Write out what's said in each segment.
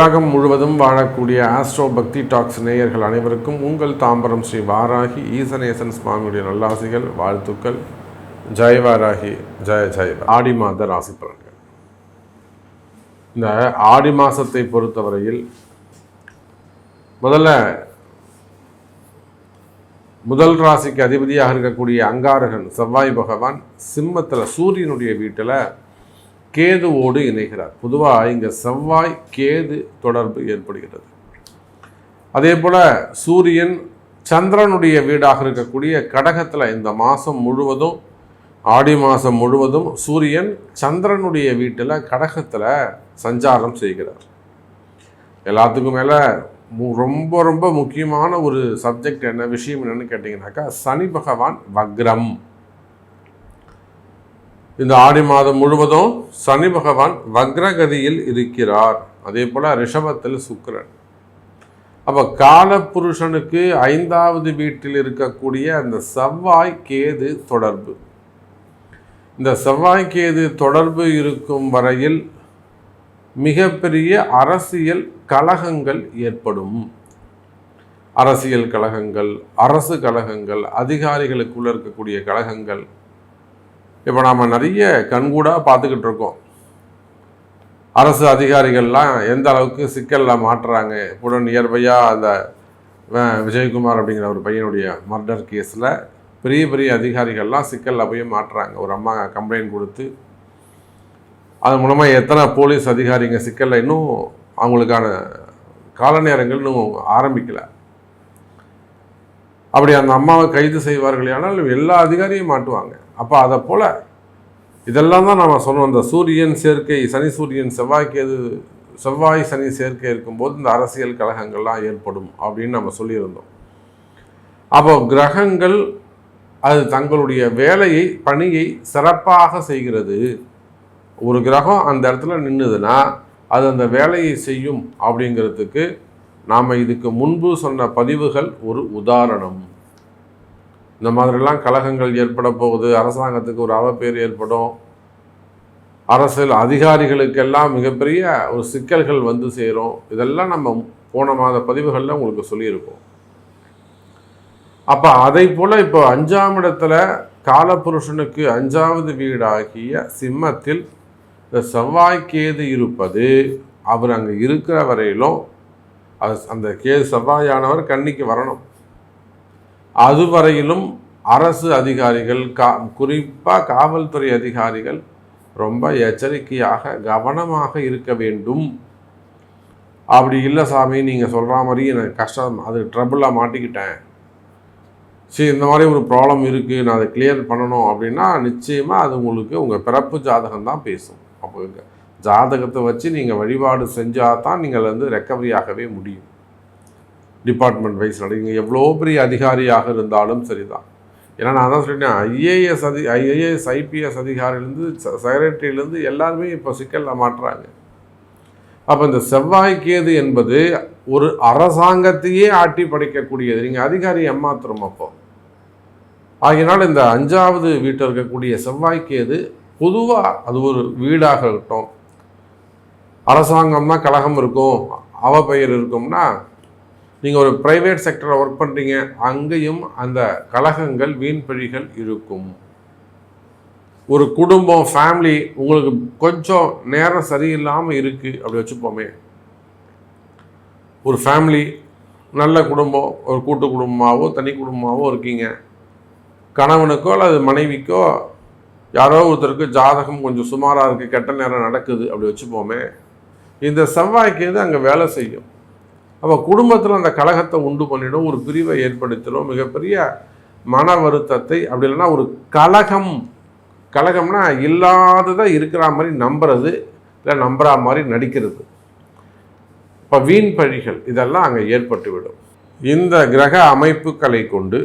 உலகம் முழுவதும் வாழக்கூடிய ஆஸ்ட்ரோ பக்தி டாக்ஸ் நேயர்கள் அனைவருக்கும் உங்கள் தாம்பரம் ஸ்ரீ வாராகி ஈசனேசன் சுவாமியுடைய நல்லாசிகள் வாழ்த்துக்கள். ஜெய் வாராகி ஜெய ஜெய ஆடி மாத ராசி பலன்கள். இந்த ஆடி மாதத்தை பொறுத்தவரையில் முதல்ல முதல் ராசிக்கு அதிபதியாக இருக்கக்கூடிய அங்காரகன் செவ்வாய் பகவான் சிம்மத்தில் சூரியனுடைய வீட்டில் கேதுவோடு இணைகிறார். பொதுவாக இங்கே செவ்வாய் கேது தொடர்பு ஏற்படுகிறது. அதே போல் சூரியன் சந்திரனுடைய வீடாக இருக்கக்கூடிய கடகத்தில் இந்த மாதம் முழுவதும் ஆடி மாதம் முழுவதும் சூரியன் சந்திரனுடைய வீட்டில் கடகத்தில் சஞ்சாரம் செய்கிறார். எல்லாத்துக்கும் மேலே ரொம்ப ரொம்ப முக்கியமான ஒரு சப்ஜெக்ட் என்ன விஷயம் என்னன்னு கேட்டிங்கனாக்கா சனி பகவான் வக்ரம். இந்த ஆடி மாதம் முழுவதும் சனி பகவான் வக்ரகதியில் இருக்கிறார். அதே போல் ரிஷபத்தில் சுக்கிரன். அப்போ காலப்புருஷனுக்கு ஐந்தாவது வீட்டில் இருக்கக்கூடிய அந்த செவ்வாய் கேது தொடர்பு. இந்த செவ்வாய் கேது தொடர்பு இருக்கும் வரையில் மிகப்பெரிய அரசியல் கழகங்கள் ஏற்படும். அரசியல் கழகங்கள் அரசு கழகங்கள் அதிகாரிகளுக்குள்ள இருக்கக்கூடிய கழகங்கள் இப்போ நாம் நிறைய கண்கூடாக பார்த்துக்கிட்டு இருக்கோம். அரசு அதிகாரிகள்லாம் எந்த அளவுக்கு சிக்கலில் மாட்டுறாங்க? கூட நியர்பையாக அந்த விஜயகுமார் அப்படிங்கிற ஒரு பையனுடைய மர்டர் கேஸில் பெரிய பெரிய அதிகாரிகள்லாம் சிக்கலில் போய் மாட்டுறாங்க. ஒரு அம்மா கம்ப்ளைண்ட் கொடுத்து அது மூலமாக எத்தனை போலீஸ் அதிகாரிங்க சிக்கலில் இன்னும் அவங்களுக்கான கால நேரங்கள் இன்னும் ஆரம்பிக்கலை. அப்படி அந்த அம்மாவை கைது செய்வார்கள் ஆனால் எல்லா அதிகாரியும் மாட்டுவாங்க. அப்போ அதை போல் இதெல்லாம் தான் நம்ம சொன்னோம் இந்த சூரியன் சேர்க்கை சனி சூரியன் செவ்வாய்க்கு செவ்வாய் சனி சேர்க்கை இருக்கும்போது இந்த அரசியல் கழகங்கள்லாம் ஏற்படும் அப்படின்னு நம்ம சொல்லியிருந்தோம். அப்போ கிரகங்கள் அது தங்களுடைய வேலையை பணியை சிறப்பாக செய்கிறது. ஒரு கிரகம் அந்த இடத்துல நின்றுதுன்னா அது அந்த வேலையை செய்யும் அப்படிங்கிறதுக்கு நாம் இதுக்கு முன்பு சொன்ன பதிவுகள் ஒரு உதாரணம். இந்த மாதிரிலாம் கலகங்கள் ஏற்பட போகுது அரசாங்கத்துக்கு ஒரு அவப்பேர் ஏற்படும். அரசியல் அதிகாரிகளுக்கெல்லாம் மிகப்பெரிய ஒரு சிக்கல்கள் வந்து சேரும். இதெல்லாம் நம்ம போன மாத பதிவுகளில் உங்களுக்கு சொல்லியிருக்கோம். அப்போ அதை போல் இப்போ அஞ்சாம் இடத்துல காலபுருஷனுக்கு அஞ்சாவது வீடாகிய சிம்மத்தில் இந்த செவ்வாய்க்கேது இருப்பது அவர் அங்கே இருக்கிற வரையிலும் அது அந்த கேது செவ்வாயானவர் கன்னிக்கு வரணும். அதுவரையிலும் அரசு அதிகாரிகள் கா குறிப்பாக காவல்துறை அதிகாரிகள் ரொம்ப எச்சரிக்கையாக கவனமாக இருக்க வேண்டும். அப்படி இல்லை சாமி நீங்கள் சொல்கிற மாதிரி எனக்கு கஷ்டம் அது ட்ரபுளாக மாட்டிக்கிட்டேன். சரி இந்த மாதிரி ஒரு ப்ராப்ளம் இருக்குது நான் அதை கிளியர் பண்ணணும் அப்படின்னா நிச்சயமாக அது உங்களுக்கு உங்கள் பிறப்பு ஜாதகம் தான் பேசும். அப்போ ஜாதகத்தை வச்சு நீங்கள் வழிபாடு செஞ்சால் தான் நீங்கள் வந்து ரெக்கவரி ஆகவே முடியும். டிபார்ட்மெண்ட் வைஸ் நீங்கள் எவ்வளோ பெரிய அதிகாரியாக இருந்தாலும் சரிதான். ஏன்னா நான் தான் சொல்லிட்டேன் ஐஏஎஸ் அதி ஐஏஎஸ் ஐபிஎஸ் அதிகாரிலேருந்து செக்ரட்டரியிலேருந்து எல்லாருமே இப்போ சிக்கலில் மாட்டுறாங்க. அப்போ இந்த செவ்வாய்க்கேது என்பது ஒரு அரசாங்கத்தையே ஆட்டி படைக்கக்கூடியது. நீங்கள் அதிகாரி ஏமாத்துறோம் அப்போ. ஆகினால் இந்த அஞ்சாவது வீட்டில் இருக்கக்கூடிய செவ்வாய்க்கேது பொதுவாக அது ஒரு வீடாக இருக்கட்டும். அரசாங்கம்னா கழகம் இருக்கும் அவ பெயர் இருக்கும்னா நீங்கள் ஒரு ப்ரைவேட் செக்டரில் ஒர்க் பண்ணுறீங்க அங்கேயும் அந்த கலகங்கள் வீண் பழிகள் இருக்கும். ஒரு குடும்பம் ஃபேமிலி உங்களுக்கு கொஞ்சம் நேரம் சரியில்லாமல் இருக்குது அப்படி வச்சுப்போமே. ஒரு ஃபேமிலி நல்ல குடும்பம் ஒரு கூட்டு குடும்பமாகவோ தனி குடும்பமாகவோ இருக்கீங்க. கணவனுக்கோ அல்லது மனைவிக்கோ யாரோ ஒருத்தருக்கு ஜாதகம் கொஞ்சம் சுமாராக இருக்குது கெட்ட நேரம் நடக்குது அப்படி வச்சுப்போமே. இந்த செவ்வாய்க்கு அங்கே வேலை செய்யும்? அப்போ குடும்பத்தில் அந்த கழகத்தை உண்டு பண்ணிடும் ஒரு பிரிவை ஏற்படுத்திடும் மிகப்பெரிய மன வருத்தத்தை அப்படி இல்லைன்னா ஒரு கலகம் கழகம்னா இல்லாததை இருக்கிற மாதிரி நம்புறது இல்லை நம்புற மாதிரி நடிக்கிறது. இப்போ வீண் பழிகள் இதெல்லாம் அங்கே ஏற்பட்டுவிடும். இந்த கிரக அமைப்புகளை கொண்டு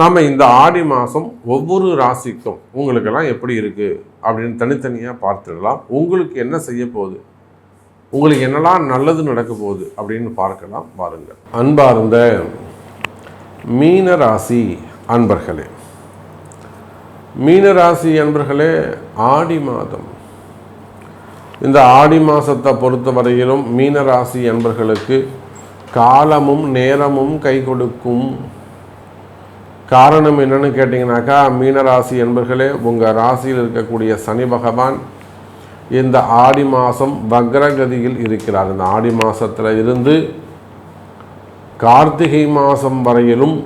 நாம் இந்த ஆடி மாதம் ஒவ்வொரு ராசிக்கும் உங்களுக்கெல்லாம் எப்படி இருக்குது அப்படின்னு தனித்தனியாக பார்த்துடலாம். உங்களுக்கு என்ன செய்ய போகுது உங்களுக்கு என்னெல்லாம் நல்லது நடக்க போகுது அப்படின்னு பார்க்கலாம் பாருங்கள் அன்பார்ந்த மீன ராசி அன்பர்களே மீன ராசி அன்பர்களே ஆடி மாதம். இந்த ஆடி மாதத்தை பொறுத்தவரையிலும் மீன ராசி என்பர்களுக்கு காலமும் நேரமும் கை கொடுக்கும் காரணம் என்னன்னு கேட்டிங்கனாக்கா மீனராசி என்பர்களே உங்கள் ராசியில் இருக்கக்கூடிய சனி பகவான் இந்த ஆடி மாதம் வக்ரகதியில் இருக்கிறார். இந்த ஆடி மாதத்தில் இருந்து கார்த்திகை மாதம் வரையிலும்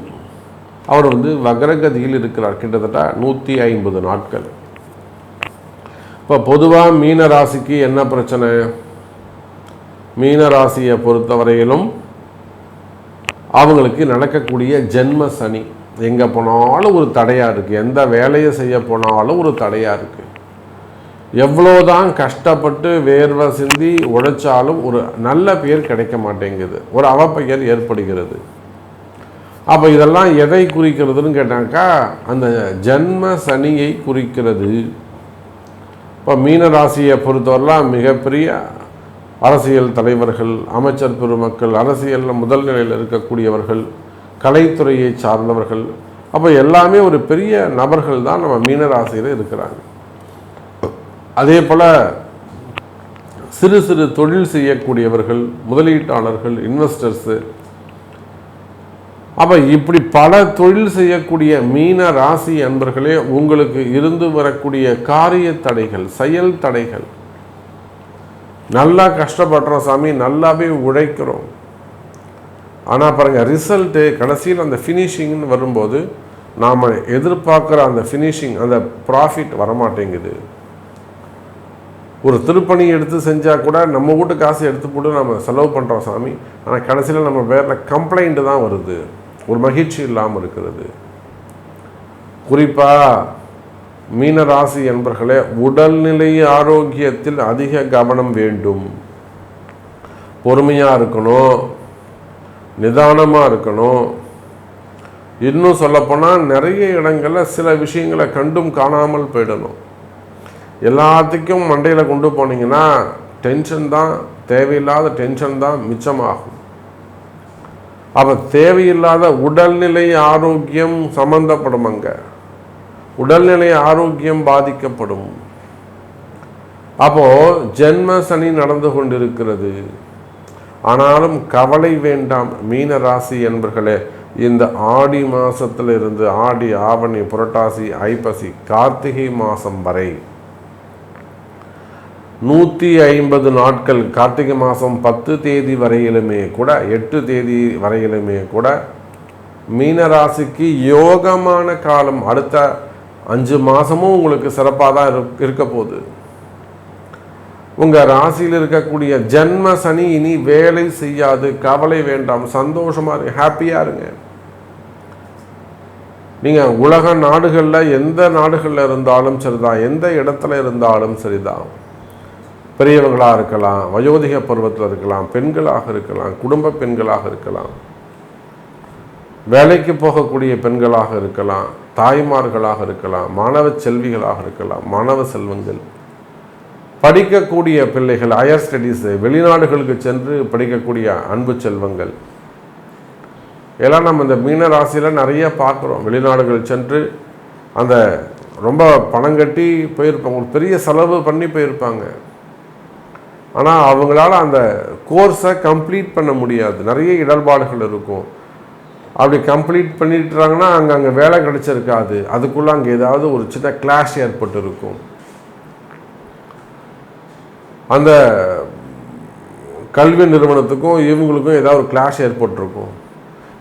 அவர் வந்து வக்ரகதியில் இருக்கிறார். கிட்டத்தட்ட நூற்றி ஐம்பது நாட்கள். இப்போ பொதுவாக மீன ராசிக்கு என்ன பிரச்சனை? மீன ராசியை பொறுத்தவரையிலும் அவங்களுக்கு நடக்கக்கூடிய ஜென்ம சனி. எங்கே போனாலும் ஒரு தடையாக இருக்குது எந்த வேலையை செய்ய போனாலும் ஒரு தடையாக இருக்குது எவ்வளோதான் கஷ்டப்பட்டு வேர்வை சிந்தி உழைச்சாலும் ஒரு நல்ல பெயர் கிடைக்க மாட்டேங்குது. ஒரு அவப்பெயர் ஏற்படுகிறது. அப்போ இதெல்லாம் எதை குறிக்கிறதுன்னு கேட்டாக்கா அந்த ஜென்ம சனியை குறிக்கிறது. இப்போ மீன ராசியை மிகப்பெரிய அரசியல் தலைவர்கள் அமைச்சர் பெருமக்கள் அரசியலில் முதல் நிலையில் இருக்கக்கூடியவர்கள் கலைத்துறையை சார்ந்தவர்கள். அப்போ எல்லாமே ஒரு பெரிய நபர்கள் தான் நம்ம மீனராசியில் இருக்கிறாங்க. அதே போல் சிறு சிறு தொழில் செய்யக்கூடியவர்கள் முதலீட்டாளர்கள் இன்வெஸ்டர்ஸு அப்போ இப்படி பல தொழில் செய்யக்கூடிய மீன ராசி அன்பர்களே உங்களுக்கு இருந்து வரக்கூடிய காரிய தடைகள் செயல் தடைகள். நல்லா கஷ்டப்படுறோம் சாமி நல்லாவே உழைக்கிறோம். ஆனால் பாருங்கள் ரிசல்ட்டு கடைசியில் அந்த ஃபினிஷிங்னு வரும்போது நாம் எதிர்பார்க்குற அந்த ஃபினிஷிங் அந்த ப்ராஃபிட் வரமாட்டேங்குது. ஒரு திருப்பணி எடுத்து செஞ்சால் கூட நம்ம வீட்டு காசு எடுத்து போட்டு நம்ம செலவு பண்ணுறோம் சாமி. ஆனால் கடைசியில் நம்ம பேரில் கம்ப்ளைண்ட்டு தான் வருது. ஒரு மகிழ்ச்சி இல்லாமல் இருக்கிறது. குறிப்பாக மீனராசி என்பர்களே உடல்நிலை ஆரோக்கியத்தில் அதிக கவனம் வேண்டும். பொறுமையாக இருக்கணும். நிதானமாக இருக்கணும். இன்னும் சொல்லப்போனால் நிறைய இடங்களில் சில விஷயங்களை கண்டும் காணாமல் போயிடணும். எல்லாத்துக்கும் மண்டையில் கொண்டு போனீங்கன்னா டென்ஷன் தான் தேவையில்லாத டென்ஷன் தான் மிச்சமாகும். அப்போ தேவையில்லாத உடல்நிலை ஆரோக்கியம் சம்மந்தப்படும் அங்கே. உடல்நிலை ஆரோக்கியம் பாதிக்கப்படும். அப்போ ஜென்ம சனி நடந்து கொண்டிருக்கிறது. ஆனாலும் கவலை வேண்டாம் மீன ராசி என்பர்களே. இந்த ஆடி மாசத்துல இருந்து ஆடி ஆவணி புரட்டாசி ஐப்பசி கார்த்திகை மாதம் வரை நூற்றி ஐம்பது நாட்கள் கார்த்திகை மாதம் பத்து தேதி வரையிலுமே கூட எட்டு தேதி வரையிலுமே கூட மீனராசிக்கு யோகமான காலம். அடுத்த அஞ்சு மாதமும் உங்களுக்கு சிறப்பாக தான் இருக்க போகுது. உங்கள் ராசியில் இருக்கக்கூடிய ஜென்ம சனி இனி வேலை செய்யாது கவலை வேண்டாம் சந்தோஷமாக இருங்க ஹாப்பியாக இருங்க. நீங்கள் உலக நாடுகளில் எந்த நாடுகளில் இருந்தாலும் சரிதான் எந்த இடத்துல இருந்தாலும் சரிதான். பெரியவங்களாக இருக்கலாம் வயோதிக பருவத்தில் இருக்கலாம் பெண்களாக இருக்கலாம் குடும்ப பெண்களாக இருக்கலாம் வேலைக்கு போகக்கூடிய பெண்களாக இருக்கலாம் தாய்மார்களாக இருக்கலாம் மாணவ செல்விகளாக இருக்கலாம் மாணவ செல்வங்கள். படிக்கக்கூடிய பிள்ளைகள் ஹையர் ஸ்டடீஸு வெளிநாடுகளுக்கு சென்று படிக்கக்கூடிய அன்பு செல்வங்கள். எல்லாம் நம்ம இந்த மீன ராசியில் நிறைய பார்க்குறோம். வெளிநாடுகள் சென்று அந்த ரொம்ப பணம் கட்டி போயிருப்பாங்க ஒரு பெரிய செலவு பண்ணி போயிருப்பாங்க. ஆனால் அவங்களால அந்த கோர்ஸை கம்ப்ளீட் பண்ண முடியாது. நிறைய இடர்பாடுகள் இருக்கும். அப்படி கம்ப்ளீட் பண்ணிட்டுறாங்கன்னா அங்கே அங்கே வேலை கிடச்சிருக்காது. அதுக்குள்ளே அங்கே ஏதாவது ஒரு சின்ன கிளாஷ் ஏற்பட்டு இருக்கும் அந்த கல்வி நிறுவனத்துக்கும் இவங்களுக்கும் ஏதாவது ஒரு கிளாஷ் ஏற்பட்டிருக்கும்.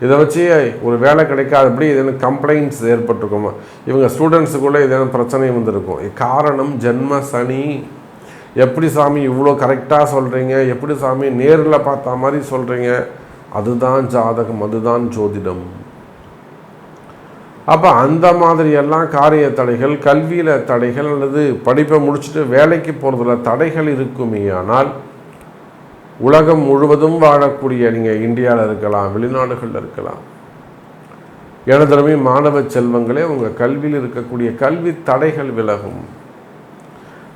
இதை வச்சு ஒரு வேலை கிடைக்காதபடி ஏதேனும் கம்ப்ளைண்ட்ஸ் ஏற்பட்டிருக்குமா. இவங்க ஸ்டூடெண்ட்ஸுக்குள்ளே ஏதேனும் பிரச்சனை வந்திருக்கும். காரணம் ஜென்ம சனி. எப்படி சாமி இவ்வளோ கரெக்டாக சொல்கிறீங்க எப்படி சாமி நேரில் பார்த்த மாதிரி சொல்கிறீங்க அதுதான் ஜாதகம் அதுதான் ஜோதிடம். அப்போ அந்த மாதிரியெல்லாம் காரிய தடைகள் கல்வியில் தடைகள் அல்லது படிப்பை முடிச்சுட்டு வேலைக்கு போகிறதுல தடைகள் இருக்குமே ஆனால் உலகம் முழுவதும் வாழக்கூடிய நீங்கள் இந்தியாவில் இருக்கலாம் வெளிநாடுகளில் இருக்கலாம். எனதரமே மாணவ செல்வங்களே உங்கள் கல்வியில் இருக்கக்கூடிய கல்வி தடைகள் விலகும்.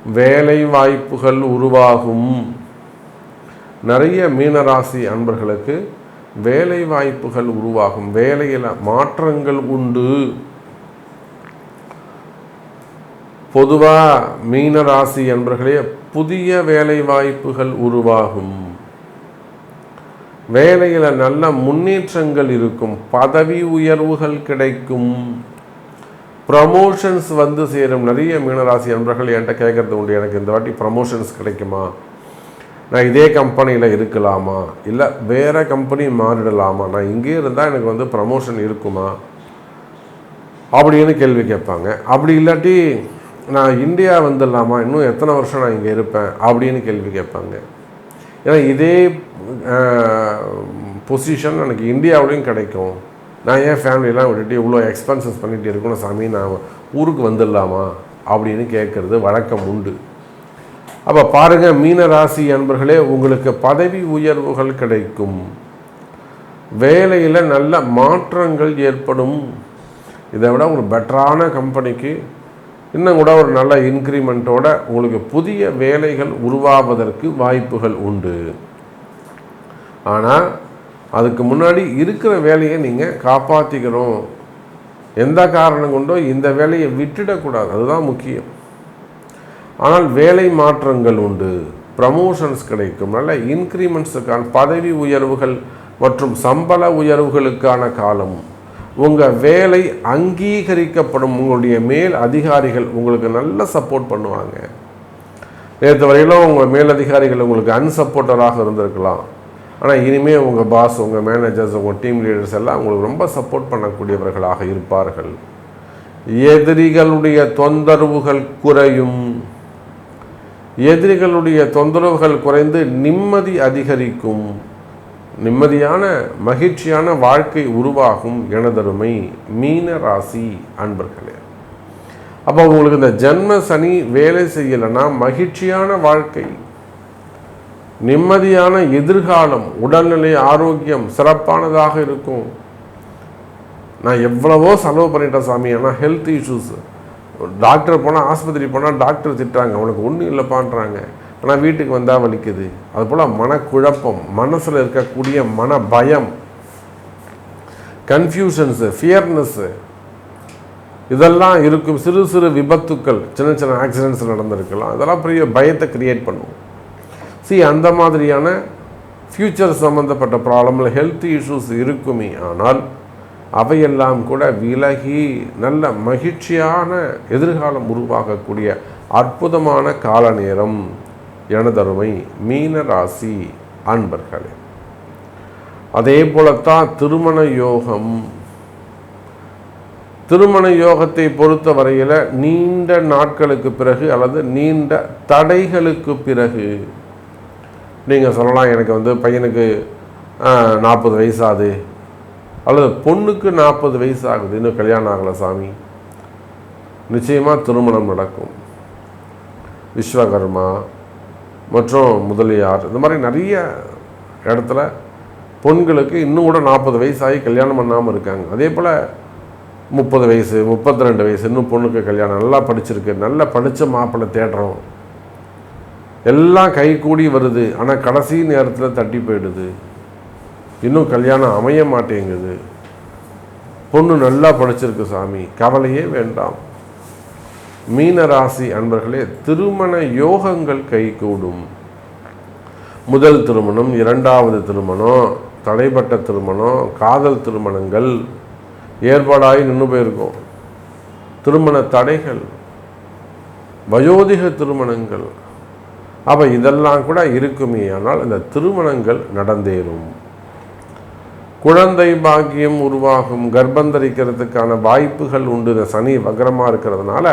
வேலை வாய்ப்புகள் உருவாகும். நிறைய மீனராசி அன்பர்களுக்கு வேலை வாய்ப்புகள் உருவாகும். வேலையில் மாற்றங்கள் உண்டு. பொதுவாக மீனராசி என்பர்களே புதிய வேலை வாய்ப்புகள் உருவாகும். வேலையில் நல்ல முன்னேற்றங்கள் இருக்கும். பதவி உயர்வுகள் கிடைக்கும். ப்ரமோஷன்ஸ் வந்து சேரும். நிறைய மீனராசி நண்பர்கள் என்கிட்ட கேட்குறது உண்டு. எனக்கு இந்த வாட்டி ப்ரமோஷன்ஸ் கிடைக்குமா? நான் இதே கம்பெனியில் இருக்கலாமா? இல்லை வேறு கம்பெனி மாறிடலாமா? நான் இங்கே இருந்தால் எனக்கு வந்து ப்ரமோஷன் இருக்குமா? அப்படின்னு கேள்வி கேட்பாங்க. அப்படி இல்லாட்டி நான் இந்தியா வந்துடலாமா? இன்னும் எத்தனை வருஷம் நான் இங்கே இருப்பேன்? அப்படின்னு கேள்வி கேட்பாங்க. ஏன்னா இதே பொசிஷன் எனக்கு இந்தியாவிலையும் கிடைக்கும். நான் ஏன் ஃபேமிலியெலாம் விட்டுட்டு இவ்வளோ எக்ஸ்பென்சஸ் பண்ணிகிட்டு இருக்கணும் சாமி? நான் ஊருக்கு வந்துடலாமா? அப்படின்னு கேட்குறது வழக்கம் உண்டு. அப்போ பாருங்கள் மீன ராசி அன்பர்களே உங்களுக்கு பதவி உயர்வுகள் கிடைக்கும். வேலையில் நல்ல மாற்றங்கள் ஏற்படும். இதை விட ஒரு பெட்டரான கம்பெனிக்கு இன்னும் கூட ஒரு நல்ல இன்க்ரிமெண்ட்டோட உங்களுக்கு புதிய வேலைகள் உருவாவதற்கு வாய்ப்புகள் உண்டு. ஆனால் அதுக்கு முன்னாடி இருக்கிற வேலையை நீங்கள் காப்பாற்றிக்கணும் எந்த காரணம் கொண்டோ இந்த வேலையை விட்டுடக்கூடாது அதுதான் முக்கியம். ஆனால் வேலை மாற்றங்கள் உண்டு. ப்ரமோஷன்ஸ் கிடைக்கும். நல்ல இன்க்ரிமெண்ட்ஸுக்கான பதவி உயர்வுகள் மற்றும் சம்பள உயர்வுகளுக்கான காலம். உங்கள் வேலை அங்கீகரிக்கப்படும். உங்களுடைய மேல் அதிகாரிகள் உங்களுக்கு நல்ல சப்போர்ட் பண்ணுவாங்க. நேற்று வரையிலும் உங்கள் மேல் அதிகாரிகள் உங்களுக்கு அன்சப்போர்ட்டராக இருந்திருக்கலாம். ஆனால் இனிமேல் உங்கள் பாஸ் உங்கள் மேனேஜர்ஸ் உங்கள் டீம் லீடர்ஸ் எல்லாம் உங்களுக்கு ரொம்ப சப்போர்ட் பண்ணக்கூடியவர்களாக இருப்பார்கள். எதிரிகளுடைய தொந்தரவுகள் குறையும். எதிரிகளுடைய தொந்தரவுகள் குறைந்து நிம்மதி அதிகரிக்கும். நிம்மதியான மகிழ்ச்சியான வாழ்க்கை உருவாகும் எனதருமை மீன ராசி அன்பர்களே. அப்போ உங்களுக்கு இந்த ஜென்ம சனி வேலை செய்யலைன்னா மகிழ்ச்சியான வாழ்க்கை நிம்மதியான எதிர்காலம் உடல்நிலை ஆரோக்கியம் சிறப்பானதாக இருக்கும். நான் எவ்வளவோ செலவு பண்ணிட்டேன் சாமி. ஆனால் ஹெல்த் இஷ்யூஸ் டாக்டர் போனால் ஆஸ்பத்திரி போனால் டாக்டர் திட்டுறாங்க. அவனுக்கு ஒன்றும் இல்லைப்பான்றாங்க. ஆனால் வீட்டுக்கு வந்தால் வலிக்குது. அதுபோல் மனக்குழப்பம் மனசில் இருக்கக்கூடிய மன பயம் கன்ஃபியூஷன்ஸு ஃபியர்னஸ்ஸு இதெல்லாம் இருக்கும். சிறு சிறு விபத்துக்கள் சின்ன சின்ன ஆக்சிடென்ட்ஸ் நடந்திருக்கலாம். இதெல்லாம் பெரிய பயத்தை க்ரியேட் பண்ணுவோம் சி அந்த மாதிரியான ஃப்யூச்சர் சம்மந்தப்பட்ட ப்ராப்ளமில் ஹெல்த் இஷ்யூஸ் இருக்குமே ஆனால் அவையெல்லாம் கூட விலகி நல்ல மகிழ்ச்சியான எதிர்காலம் உருவாகக்கூடிய அற்புதமான கால நேரம் எனதருமை மீன ராசி அன்பர்களே அதே போலத்தான் திருமண யோகம். திருமண யோகத்தை பொறுத்த வரையில் நீண்ட நாட்களுக்கு பிறகு அல்லது நீண்ட தடைகளுக்கு பிறகு நீங்கள் சொல்லலாம் எனக்கு வந்து பையனுக்கு நாற்பது வயசு ஆகுது அல்லது பொண்ணுக்கு நாற்பது வயசு ஆகுது இன்னும் கல்யாணம் ஆகலை சாமி. நிச்சயமாக திருமணம் நடக்கும். விஸ்வகர்மா மற்றும் முதலியார் இந்த மாதிரி நிறைய இடத்துல பொண்களுக்கு இன்னும் கூட நாற்பது வயசாகி கல்யாணம் பண்ணாமல் இருக்காங்க. அதே போல் முப்பது வயசு முப்பத்தி ரெண்டு வயசு இன்னும் பொண்ணுக்கு கல்யாணம் நல்லா படிச்சிருக்கு நல்லா படித்த மாப்பிள்ளை தேடுறோம். எல்லாம் கை கூடி வருது. ஆனால் கடைசி நேரத்தில் தட்டி போயிடுது. இன்னும் கல்யாணம் அமைய மாட்டேங்குது. பொண்ணு நல்லா படிச்சிருக்கு சாமி. கவலையே வேண்டாம். மீன ராசி அன்பர்களே திருமண யோகங்கள் கைகூடும் முதல் திருமணம் இரண்டாவது திருமணம் தடைப்பட்ட திருமணம் காதல் திருமணங்கள் ஏற்பாடாகி நின்று போயிருக்கும். திருமண தடைகள் வயோதிக திருமணங்கள் அப்போ இதெல்லாம் கூட இருக்குமே. ஆனால் இந்த திருமணங்கள் நடந்தேறும். குழந்தை பாக்கியம் உருவாகும். கர்ப்பந்தரிக்கிறதுக்கான வாய்ப்புகள் உண்டு. இந்த சனி வக்கரமாக இருக்கிறதுனால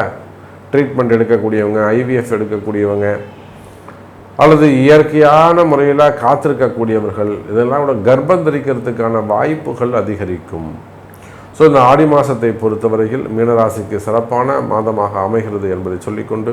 ட்ரீட்மெண்ட் எடுக்கக்கூடியவங்க ஐவிஎஃப் எடுக்கக்கூடியவங்க அல்லது இயற்கையான முறையில் காத்திருக்கக்கூடியவர்கள் இதெல்லாம் கூட கர்ப்பம் தரிக்கிறதுக்கான வாய்ப்புகள் அதிகரிக்கும். ஸோ இந்த ஆடி மாதத்தை பொறுத்தவரையில் மீனராசிக்கு சிறப்பான மாதமாக அமைகிறது என்பதை சொல்லிக்கொண்டு